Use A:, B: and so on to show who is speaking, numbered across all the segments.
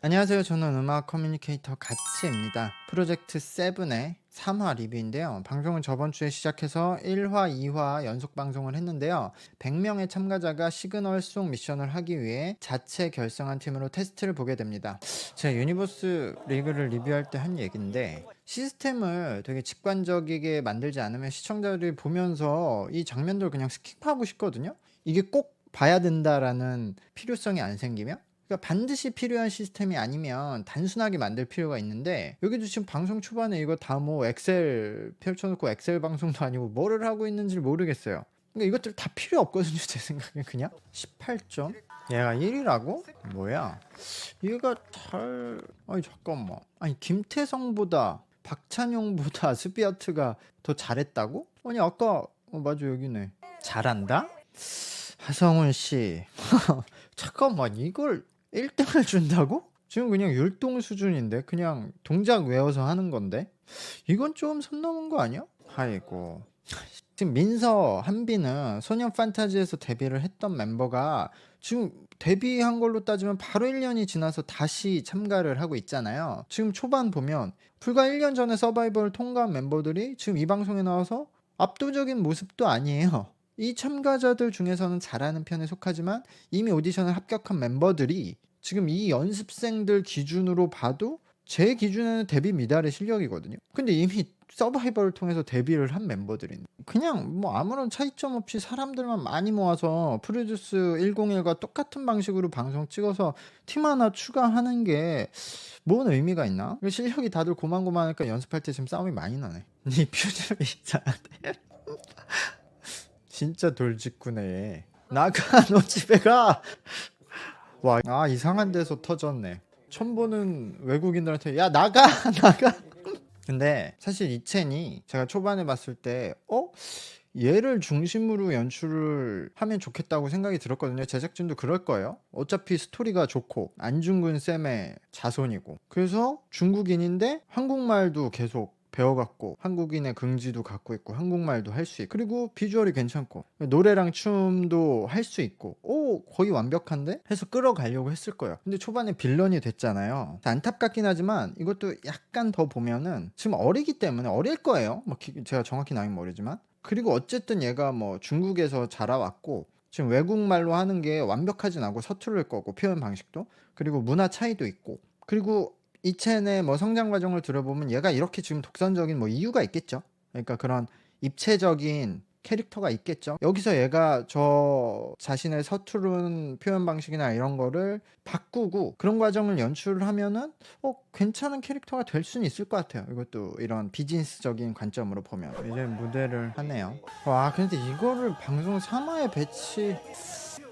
A: 안녕하세요. 저는 음악 커뮤니케이터 가치입니다. 프로젝트 7의 3화 리뷰인데요. 방송은 저번 주에 시작해서 1화, 2화 연속 방송을 했는데요. 100명의 참가자가 시그널 송 미션을 하기 위해 자체 결성한 팀으로 테스트를 보게 됩니다. 제가 유니버스 리그를 리뷰할 때 한 얘기인데 시스템을 되게 직관적이게 만들지 않으면 시청자들이 보면서 이 장면들을 그냥 스킵하고 싶거든요. 이게 꼭 봐야 된다라는 필요성이 안 생기면 그러니까 반드시 필요한 시스템이 아니면 단순하게 만들 필요가 있는데 여기도 지금 방송 초반에 이거 다 뭐 엑셀 펼쳐놓고 엑셀 방송도 아니고 뭐를 하고 있는지 모르겠어요. 그러니까 이것들 다 필요 없거든요 제 생각에 그냥 18점 얘가 1위라고? 뭐야 얘가 잘 아니 잠깐만 아니 김태성보다 박찬용보다 스비아트가 더 잘했다고? 아니 아까 어 맞아 여기네 잘한다? 하성훈 씨 잠깐만 이걸 1등을 준다고? 지금 그냥 율동 수준인데 그냥 동작 외워서 하는 건데 이건 좀 선 넘은 거 아니야? 아이고 지금 민서 한비는 소년 판타지에서 데뷔를 했던 멤버가 지금 데뷔한 걸로 따지면 바로 1년이 지나서 다시 참가를 하고 있잖아요. 지금 초반 보면 불과 1년 전에 서바이벌을 통과한 멤버들이 지금 이 방송에 나와서 압도적인 모습도 아니에요. 이 참가자들 중에서는 잘하는 편에 속하지만 이미 오디션을 합격한 멤버들이 지금 이 연습생들 기준으로 봐도 제 기준에는 데뷔 미달의 실력이거든요. 근데 이미 서바이벌을 통해서 데뷔를 한 멤버들인 그냥 뭐 아무런 차이점 없이 사람들만 많이 모아서 프로듀스 101과 똑같은 방식으로 방송 찍어서 팀 하나 추가하는 게 뭔 의미가 있나? 실력이 다들 고만고만하니까 연습할 때 지금 싸움이 많이 나네. 네 표정이 이상하대. 진짜 돌직구네. 나가 너 집에 가. 와, 아 이상한 데서 터졌네. 처음 보는 외국인들한테 야 나가 나가. 근데 사실 이 첸이 제가 초반에 봤을 때 어? 얘를 중심으로 연출을 하면 좋겠다고 생각이 들었거든요. 제작진도 그럴 거예요. 어차피 스토리가 좋고 안중근 쌤의 자손이고 그래서 중국인인데 한국말도 계속 배워갖고 한국인의 긍지도 갖고 있고 한국말도 할 수 있고 그리고 비주얼이 괜찮고 노래랑 춤도 할 수 있고 오 거의 완벽한데? 해서 끌어가려고 했을 거예요. 근데 초반에 빌런이 됐잖아요. 안타깝긴 하지만 이것도 약간 더 보면은 지금 어리기 때문에 어릴 거예요. 뭐 기- 제가 정확히 나이 모르지만. 그리고 어쨌든 얘가 뭐 중국에서 자라왔고 지금 외국말로 하는 게 완벽하진 않고 서투를 거고 표현 방식도. 그리고 문화 차이도 있고. 그리고 이첸의 뭐 성장 과정을 들어보면 얘가 이렇게 지금 독선적인 뭐 이유가 있겠죠. 그러니까 그런 입체적인 캐릭터가 있겠죠. 여기서 얘가 저 자신의 서투른 표현 방식이나 이런 거를 바꾸고 그런 과정을 연출을 하면은 어 괜찮은 캐릭터가 될 수는 있을 것 같아요. 이것도 이런 비즈니스적인 관점으로 보면 이제 무대를 하네요. 와 근데 이거를 방송 3화에 배치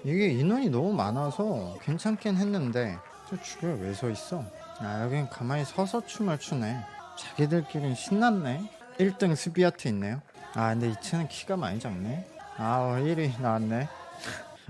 A: 이게 인원이 너무 많아서 괜찮긴 했는데 저 주변에 왜 서 있어? 아 여긴 가만히 서서 춤을 추네. 자기들끼리 신났네. 1등 스비아트 있네요. 아 근데 이 층은 키가 많이 작네. 아 1위 나왔네.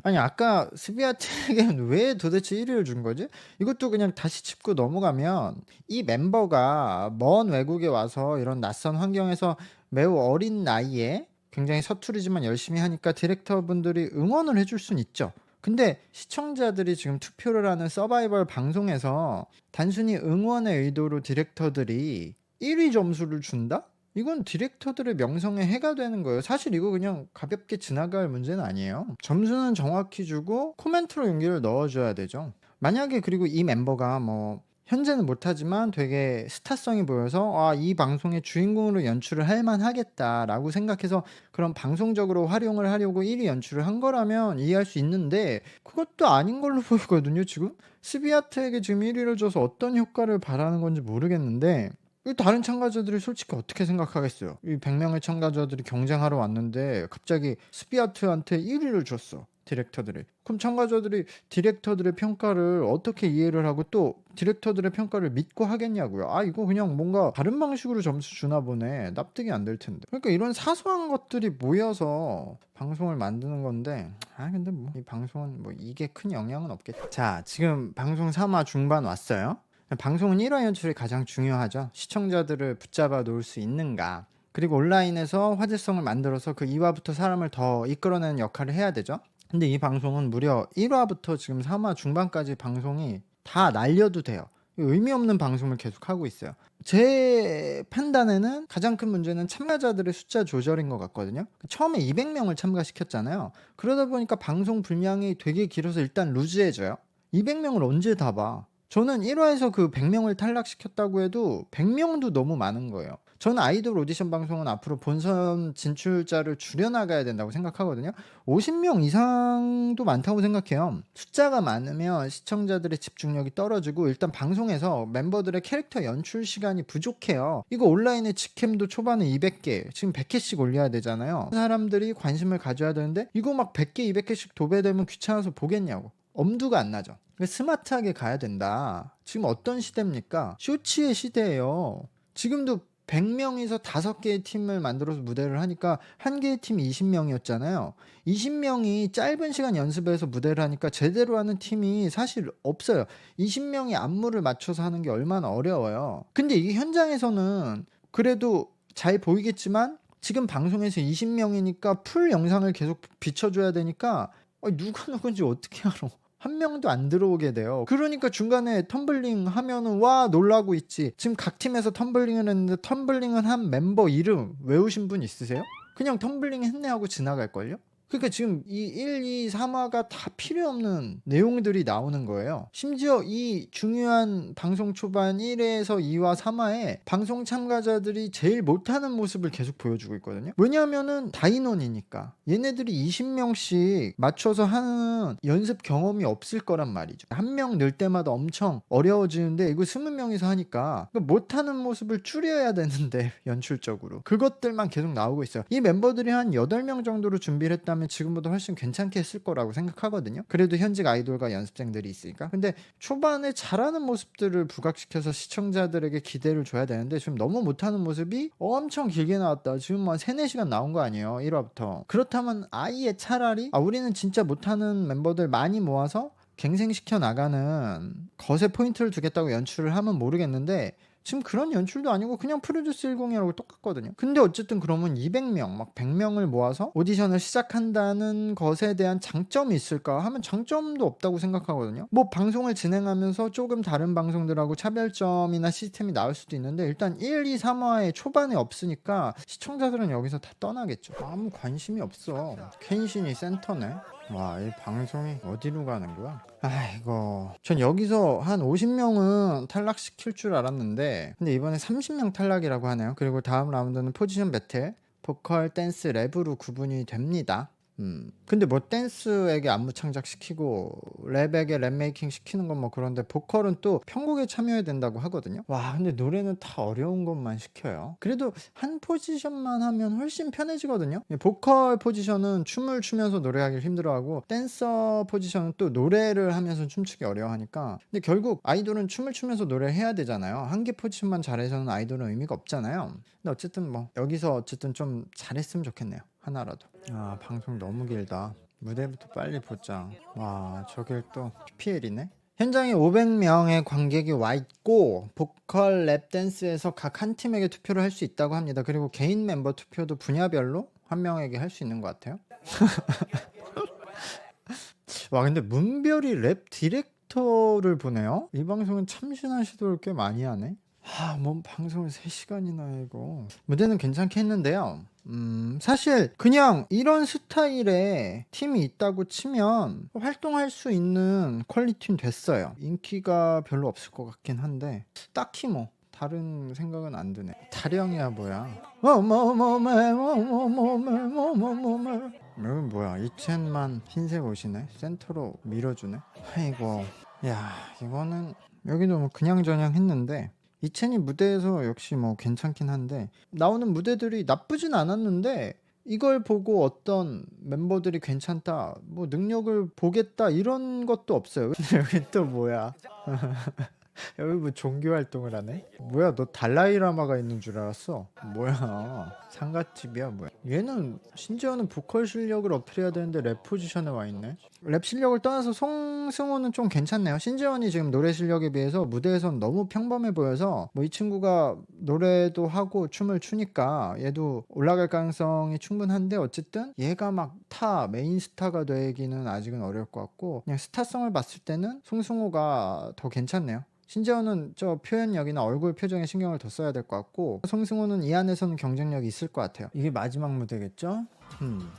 A: 아니 아까 스비아트에게는 왜 도대체 1위를 준 거지? 이것도 그냥 다시 짚고 넘어가면 이 멤버가 먼 외국에 와서 이런 낯선 환경에서 매우 어린 나이에 굉장히 서투르지만 열심히 하니까 디렉터분들이 응원을 해줄 순 있죠. 근데 시청자들이 지금 투표를 하는 서바이벌 방송에서 단순히 응원의 의도로 디렉터들이 1위 점수를 준다? 이건 디렉터들의 명성에 해가 되는 거예요. 사실 이거 그냥 가볍게 지나갈 문제는 아니에요. 점수는 정확히 주고 코멘트로 용기를 넣어줘야 되죠. 만약에 그리고 이 멤버가 뭐 현재는 못하지만 되게 스타성이 보여서 아, 이 방송의 주인공으로 연출을 할 만하겠다라고 생각해서 그런 방송적으로 활용을 하려고 1위 연출을 한 거라면 이해할 수 있는데 그것도 아닌 걸로 보이거든요 지금? 스비아트에게 지금 1위를 줘서 어떤 효과를 바라는 건지 모르겠는데 이 다른 참가자들이 솔직히 어떻게 생각하겠어요? 이 100명의 참가자들이 경쟁하러 왔는데 갑자기 스비아트한테 1위를 줬어 디렉터들이 그럼 참가자들이 디렉터들의 평가를 어떻게 이해를 하고 또 디렉터들의 평가를 믿고 하겠냐고요. 아 이거 그냥 뭔가 다른 방식으로 점수 주나 보네. 납득이 안 될 텐데. 그러니까 이런 사소한 것들이 모여서 방송을 만드는 건데 아 근데 뭐 이 방송은 뭐 이게 큰 영향은 없겠죠. 자 지금 방송 3화 중반 왔어요. 방송은 1화 연출이 가장 중요하죠. 시청자들을 붙잡아 놓을 수 있는가. 그리고 온라인에서 화제성을 만들어서 그 2화부터 사람을 더 이끌어내는 역할을 해야 되죠. 근데 이 방송은 무려 1화부터 지금 3화 중반까지 방송이 다 날려도 돼요. 의미 없는 방송을 계속 하고 있어요. 제 판단에는 가장 큰 문제는 참가자들의 숫자 조절인 것 같거든요. 처음에 200명을 참가시켰잖아요. 그러다 보니까 방송 분량이 되게 길어서 일단 루즈해져요. 200명을 언제 다 봐? 저는 1화에서 그 100명을 탈락시켰다고 해도 100명도 너무 많은 거예요. 저는 아이돌 오디션 방송은 앞으로 본선 진출자를 줄여나가야 된다고 생각하거든요. 50명 이상도 많다고 생각해요. 숫자가 많으면 시청자들의 집중력이 떨어지고 일단 방송에서 멤버들의 캐릭터 연출 시간이 부족해요. 이거 온라인에 직캠도 초반에 200개, 지금 100개씩 올려야 되잖아요. 사람들이 관심을 가져야 되는데 이거 막 100개, 200개씩 도배되면 귀찮아서 보겠냐고. 엄두가 안 나죠. 스마트하게 가야 된다. 지금 어떤 시대입니까? 쇼츠의 시대예요. 지금도 100명에서 5개의 팀을 만들어서 무대를 하니까 한 개의 팀이 20명이었잖아요. 20명이 짧은 시간 연습해서 무대를 하니까 제대로 하는 팀이 사실 없어요. 20명이 안무를 맞춰서 하는 게 얼마나 어려워요. 근데 이게 현장에서는 그래도 잘 보이겠지만 지금 방송에서 20명이니까 풀 영상을 계속 비춰줘야 되니까 어, 누가 누군지 어떻게 알아? 한 명도 안 들어오게 돼요. 그러니까 중간에 텀블링 하면은 와 놀라고 있지. 지금 각 팀에서 텀블링을 했는데 텀블링은 한 멤버 이름 외우신 분 있으세요? 그냥 텀블링 했네 하고 지나갈걸요? 그러니까 지금 이 1, 2, 3화가 다 필요 없는 내용들이 나오는 거예요. 심지어 이 중요한 방송 초반 1회에서 2화, 3화에 방송 참가자들이 제일 못하는 모습을 계속 보여주고 있거든요. 왜냐하면은 다인원이니까 얘네들이 20명씩 맞춰서 하는 연습 경험이 없을 거란 말이죠. 한 명 늘 때마다 엄청 어려워지는데 이거 20명이서 하니까 그러니까 못하는 모습을 줄여야 되는데 연출적으로 그것들만 계속 나오고 있어요. 이 멤버들이 한 8명 정도로 준비를 했다면 지금보다 훨씬 괜찮게 했을 거라고 생각하거든요. 그래도 현직 아이돌과 연습생들이 있으니까. 근데 초반에 잘하는 모습들을 부각시켜서 시청자들에게 기대를 줘야 되는데 지금 너무 못하는 모습이 엄청 길게 나왔다. 지금 뭐 3, 4시간 나온 거 아니에요. 1화부터. 그렇다면 아예 차라리 아, 우리는 진짜 못하는 멤버들 많이 모아서 갱생시켜 나가는 것에 포인트를 두겠다고 연출을 하면 모르겠는데 지금 그런 연출도 아니고 그냥 프로듀스 101하고 똑같거든요. 근데 어쨌든 그러면 200명, 막 100명을 모아서 오디션을 시작한다는 것에 대한 장점이 있을까 하면 장점도 없다고 생각하거든요. 뭐 방송을 진행하면서 조금 다른 방송들하고 차별점이나 시스템이 나올 수도 있는데 일단 1, 2, 3화의 초반에 없으니까 시청자들은 여기서 다 떠나겠죠. 아무 관심이 없어. 켄신이 센터네. 와, 이 방송이 어디로 가는 거야? 아이고. 전 여기서 한 50명은 탈락시킬 줄 알았는데, 근데 이번에 30명 탈락이라고 하네요. 그리고 다음 라운드는 포지션 배틀, 보컬, 댄스, 랩으로 구분이 됩니다. 음. 근데 뭐 댄스에게 안무 창작시키고 랩에게 랩 메이킹 시키는 건 뭐 그런데 보컬은 또 편곡에 참여해야 된다고 하거든요. 와, 근데 노래는 다 어려운 것만 시켜요. 그래도 한 포지션만 하면 훨씬 편해지거든요. 보컬 포지션은 춤을 추면서 노래하기 힘들어하고 댄서 포지션은 또 노래를 하면서 춤추기 어려워하니까 근데 결국 아이돌은 춤을 추면서 노래를 해야 되잖아요. 한 개 포지션만 잘해서는 아이돌은 의미가 없잖아요. 근데 어쨌든 뭐 여기서 어쨌든 좀 잘했으면 좋겠네요. 하나라도. 아 방송 너무 길다. 무대부터 빨리 보자. 와 저길 또 PPL이네. 현장에 500명의 관객이 와 있고 보컬 랩 댄스에서 각 한 팀에게 투표를 할 수 있다고 합니다. 그리고 개인 멤버 투표도 분야별로 한 명에게 할 수 있는 것 같아요. 와 근데 문별이 랩 디렉터를 보네요. 이 방송은 참신한 시도를 꽤 많이 하네. 아, 뭔 방송을 3시간이나 이거. 무대는 괜찮게 했는데요. 음, 사실 그냥 이런 스타일의 팀이 있다고 치면 활동할 수 있는 퀄리티는 됐어요. 인기가 별로 없을 것 같긴 한데 딱히 뭐 다른 생각은 안 드네. 타령이야 뭐야? 뭐뭐뭐뭐뭐뭐뭐뭐뭐뭐 여기 뭐야? 이첸만 흰색 옷이네. 센터로 밀어주네. 아이고, 야 이거는 여기도 뭐 그냥 저냥 했는데 이첸이 무대에서 역시 뭐 괜찮긴 한데 나오는 무대들이 나쁘진 않았는데 이걸 보고 어떤 멤버들이 괜찮다 뭐 능력을 보겠다 이런 것도 없어요. 여기 또 뭐야? 여기 뭐 종교 활동을 하네? 뭐야 너 달라이라마가 있는 줄 알았어? 뭐야 상갓집이야 뭐야? 얘는 심지어는 보컬 실력을 어필해야 되는데 랩 포지션에 와 있네. 랩 실력을 떠나서 송 송승호는 좀 괜찮네요. 신지원이 지금 노래 실력에 비해서 무대에선 너무 평범해 보여서 뭐 이 친구가 노래도 하고 춤을 추니까 얘도 올라갈 가능성이 충분한데 어쨌든 얘가 막 타 메인 스타가 되기는 아직은 어려울 것 같고 그냥 스타성을 봤을 때는 송승호가 더 괜찮네요. 신재원은 저 표현력이나 얼굴 표정에 신경을 더 써야 될 것 같고 송승호는 이 안에서는 경쟁력이 있을 것 같아요. 이게 마지막 무대겠죠? 음.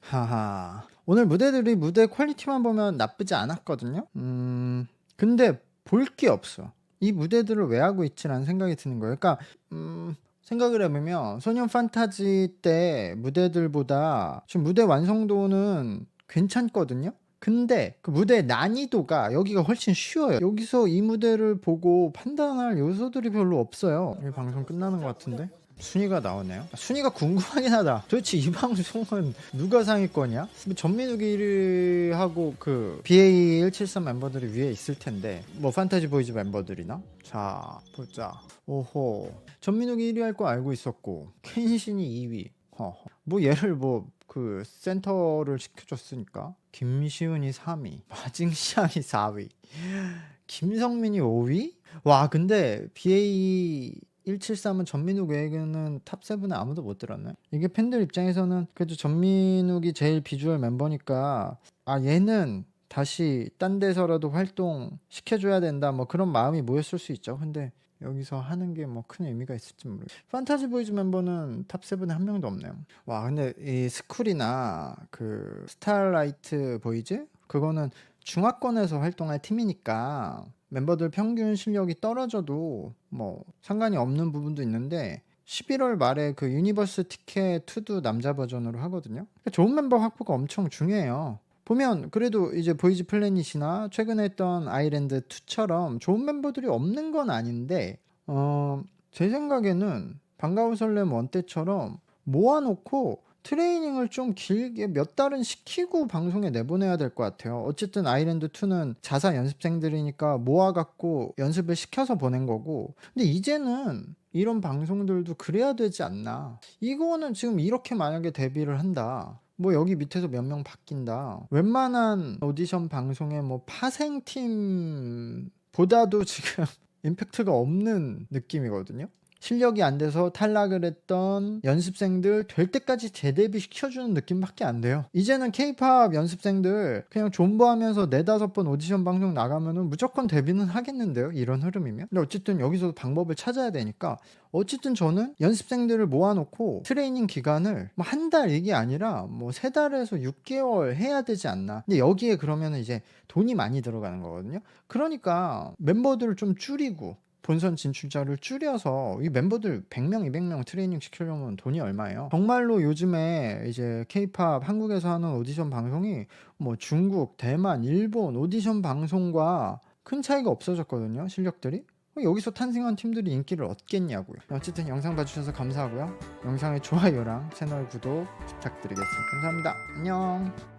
A: 하하. 오늘 무대들이 무대 퀄리티만 보면 나쁘지 않았거든요. 음. 근데 볼 게 없어. 이 무대들을 왜 하고 있지라는 생각이 드는 거예요. 그러니까 음. 생각을 해보면 소년 판타지 때 무대들보다 지금 무대 완성도는 괜찮거든요. 근데 그 무대의 난이도가 여기가 훨씬 쉬워요. 여기서 이 무대를 보고 판단할 요소들이 별로 없어요. 이 방송 끝나는 것 같은데? 순위가 나오네요. 순위가 궁금하긴 하다. 도대체 이 방송은 누가 상위권이야? 뭐 전민욱이 1위하고 그 BA173 멤버들이 위에 있을 텐데 뭐 판타지 보이즈 멤버들이나? 자 보자. 오호. 전민욱이 1위 할 거 알고 있었고 켄신이 2위. 허허. 뭐 얘를 뭐 그 센터를 시켜줬으니까 김시훈이 3위, 마징시안이 4위, 김성민이 5위? 와 근데 BA 173은 전민욱 외에는 탑7에 아무도 못 들었네. 이게 팬들 입장에서는 그래도 전민욱이 제일 비주얼 멤버니까 아 얘는 다시 딴 데서라도 활동 시켜줘야 된다 뭐 그런 마음이 모였을 수 있죠. 근데 여기서 하는 게 뭐 큰 의미가 있을지 모르겠어요. 판타지 보이즈 멤버는 탑7에 한 명도 없네요. 와 근데 이 스쿨이나 그 스타라이트 보이즈 그거는 중화권에서 활동할 팀이니까 멤버들 평균 실력이 떨어져도 뭐 상관이 없는 부분도 있는데 11월 말에 그 유니버스 티켓 2도 남자 버전으로 하거든요. 그러니까 좋은 멤버 확보가 엄청 중요해요. 보면 그래도 이제 보이즈 플래닛이나 최근에 했던 아이랜드 2처럼 좋은 멤버들이 없는 건 아닌데 어, 제 생각에는 반가운 설렘 원 때처럼 모아놓고 트레이닝을 좀 길게 몇 달은 시키고 방송에 내보내야 될 것 같아요. 어쨌든 아이랜드 2는 자사 연습생들이니까 모아갖고 연습을 시켜서 보낸 거고. 근데 이제는 이런 방송들도 그래야 되지 않나. 이거는 지금 이렇게 만약에 데뷔를 한다. 뭐 여기 밑에서 몇 명 바뀐다. 웬만한 오디션 방송의 뭐 파생팀 보다도 지금 임팩트가 없는 느낌이거든요. 실력이 안 돼서 탈락을 했던 연습생들 될 때까지 재데뷔 시켜주는 느낌밖에 안 돼요. 이제는 케이팝 연습생들 그냥 존버하면서 네다섯 번 오디션 방송 나가면은 무조건 데뷔는 하겠는데요. 이런 흐름이면. 근데 어쨌든 여기서 방법을 찾아야 되니까 어쨌든 저는 연습생들을 모아놓고 트레이닝 기간을 뭐 한 달 이게 아니라 뭐 세 달에서 6개월 해야 되지 않나. 근데 여기에 그러면은 이제 돈이 많이 들어가는 거거든요. 그러니까 멤버들을 좀 줄이고 본선 진출자를 줄여서 이 멤버들 100명, 200명 트레이닝 시키려면 돈이 얼마예요? 정말로 요즘에 이제 케이팝 한국에서 하는 오디션 방송이 뭐 중국, 대만, 일본 오디션 방송과 큰 차이가 없어졌거든요. 실력들이. 여기서 탄생한 팀들이 인기를 얻겠냐고요. 어쨌든 영상 봐주셔서 감사하고요. 영상의 좋아요랑 채널 구독 부탁드리겠습니다. 감사합니다. 안녕.